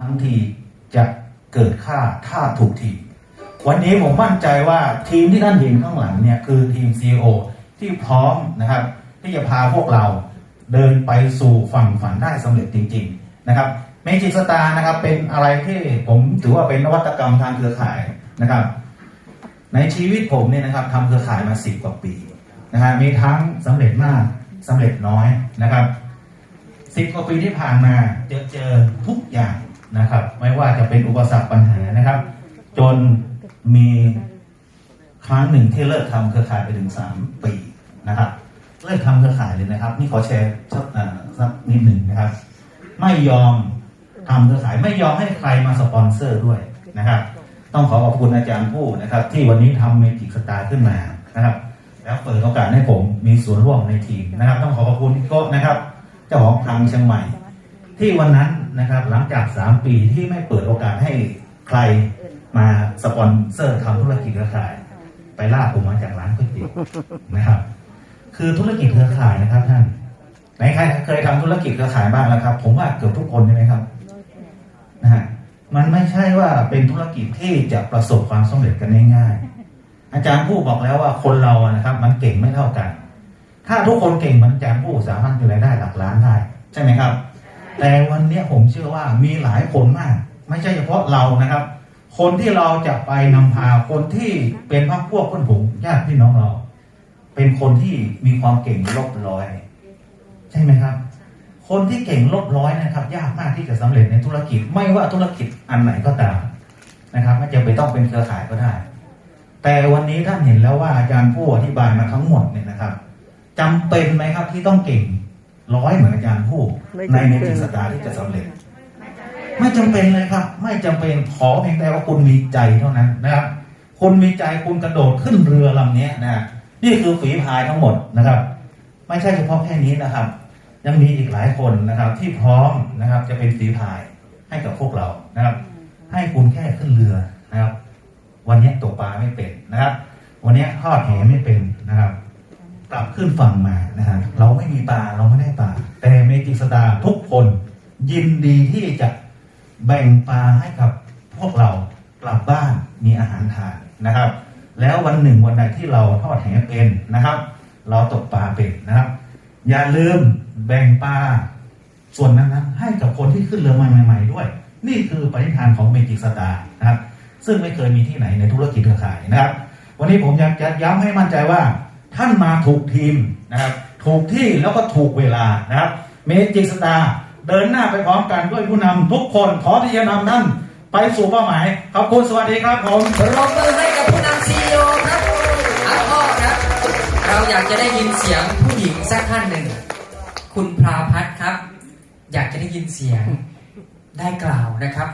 ทั้งทีจะเกิดค่าถ้าถูกทีวันนี้ผมมั่นใจว่าทีมที่ท่านเห็นข้างหลังเนี่ยคือทีม CEO ที่พร้อมนะครับ ที่จะพาพวกเราเดินไปสู่ฝั่งฝันได้สำเร็จจริง ๆนะครับเมจิสตาร์นะครับเป็นอะไรที่ผมถือว่าเป็นนวัตกรรมทางเครือข่ายนะครับ ในชีวิตผมเนี่ยนะครับทำเครือข่ายมาสิบกว่าปีนะฮะมีทั้งสำเร็จมากสำเร็จน้อยนะครับสิบกว่าปีที่ผ่านมาเจอเจอทุกอย่าง นะครับ ไม่ว่าจะเป็นอุปสรรคปัญหานะครับ จนมีครั้งหนึ่งที่เลิกทำเครือข่ายไปถึงสามปีนะครับ เลิกทำเครือข่ายเลยนะครับ นี่ขอแชร์สักสักนิดหนึ่งนะครับ ไม่ยอมทำเครือข่ายไม่ยอมให้ใครมาสปอนเซอร์ด้วยนะครับ ต้องขอขอบคุณอาจารย์ผู้นะครับ ที่วันนี้ทำเมจิกสตาร์ขึ้นมานะครับ แล้วเปิดโอกาสให้ผมมีส่วนร่วมในทีมนะครับ ต้องขอขอบคุณพี่โก้นะครับ เจ้าของทางเชียงใหม่ ที่วันนั้น นะครับ หลังจากสามปีที่ไม่เปิดโอกาสให้ใครมาสปอนเซอร์ทำธุรกิจเครือข่าย ไปล่าผมมาจากร้านก๋วยเตี๋ยวนะครับ คือธุรกิจเครือข่ายนะครับท่านไหนใครเคยทำธุรกิจเครือข่ายบ้างแล้วครับ ผมว่าเกือบทุกคนใช่ไหมครับนะฮะมันไม่ใช่ว่าเป็นธุรกิจที่จะประสบความสำเร็จกันง่ายๆอาจารย์ผู้บอกแล้วว่าคนเราอะนะครับ มันเก่งไม่เท่ากัน ถ้าทุกคนเก่งเหมือนอาจารย์ผู้สามารถมีรายได้หลักล้านได้ใช่ไหมครับ แต่วันนี้ผมเชื่อว่ามีหลายคนมาก ไม่ใช่เฉพาะเรานะครับ คนที่เราจะไปนำพาคนที่เป็นพรรคพวกเพื่อนผมญาติพี่น้องเรา เป็นคนที่มีความเก่งลบร้อย ใช่ไหมครับ คนที่เก่งลบร้อยนะครับ ยากมากที่จะสำเร็จในธุรกิจ ไม่ว่าธุรกิจอันไหนก็ตามนะครับไม่จำเป็นต้องเป็นเครือข่ายก็ได้ แต่วันนี้ท่านเห็นแล้วว่าอาจารย์ผู้อธิบายมาทั้งหมดเนี่ยนะครับจำเป็นไหมครับที่ต้องเก่งร้อยเหมือนอาจารย์ผู้ ในจำเป็นจิกสตาร์ที่จะสำเร็จ ไม่จำเป็นเลยครับ ไม่จำเป็นขอเพียงแต่ว่าคุณมีใจเท่านั้นนะครับคุณมีใจคุณกระโดดขึ้นเรือลำนี้นะนี่คือฝีพายทั้งหมดนะครับ ไม่ใช่เฉพาะแค่นี้นะครับ ยังมีอีกหลายคนนะครับ ที่พร้อมนะครับ จะเป็นฝีพายให้กับพวกเรานะครับ ให้คุณแค่ขึ้นเรือนะครับ วันนี้ตกปลาไม่เป็นนะครับ วันนี้ทอดแหไม่เป็นนะครับ บขึ้นฝั่งมานะครับเราไม่มีปลาเราไม่ได้ปลาแต่เมจิกสตาร์ทุกคนยินดีที่จะแบ่งปลาให้กับพวกเรากลับบ้านมีอาหารทานนะครับ แล้ววันหนึ่งวันใดที่เราทอดแหเป็นนะครับ เราตกปลาเป็นนะครับ อย่าลืมแบ่งปลาส่วนนั้นให้กับคนที่ขึ้นเรือมาใหม่ๆด้วย นี่คือปณิธานของเมจิกสตาร์นะครับ ซึ่งไม่เคยมีที่ไหนในธุรกิจเครือข่ายนะครับ วันนี้ผมอยากจะย้ำให้มั่นใจว่า ท่านมาถูกทีมนะครับ ถูกที่แล้วก็ถูกเวลานะครับเมจิกสตาร์เดินหน้าไปพร้อมกันด้วยผู้นำทุกคนขอที่จะนำท่านไปสู่เป้าหมายขอบคุณสวัสดีครับผมปรบมือให้กับผู้นำซีอีโอครับอาพ่อครับ เราอยากจะได้ยินเสียงผู้หญิงสักท่านหนึ่ง คุณพราพัฒน์ครับ อยากจะได้ยินเสียงได้กล่าวนะครับ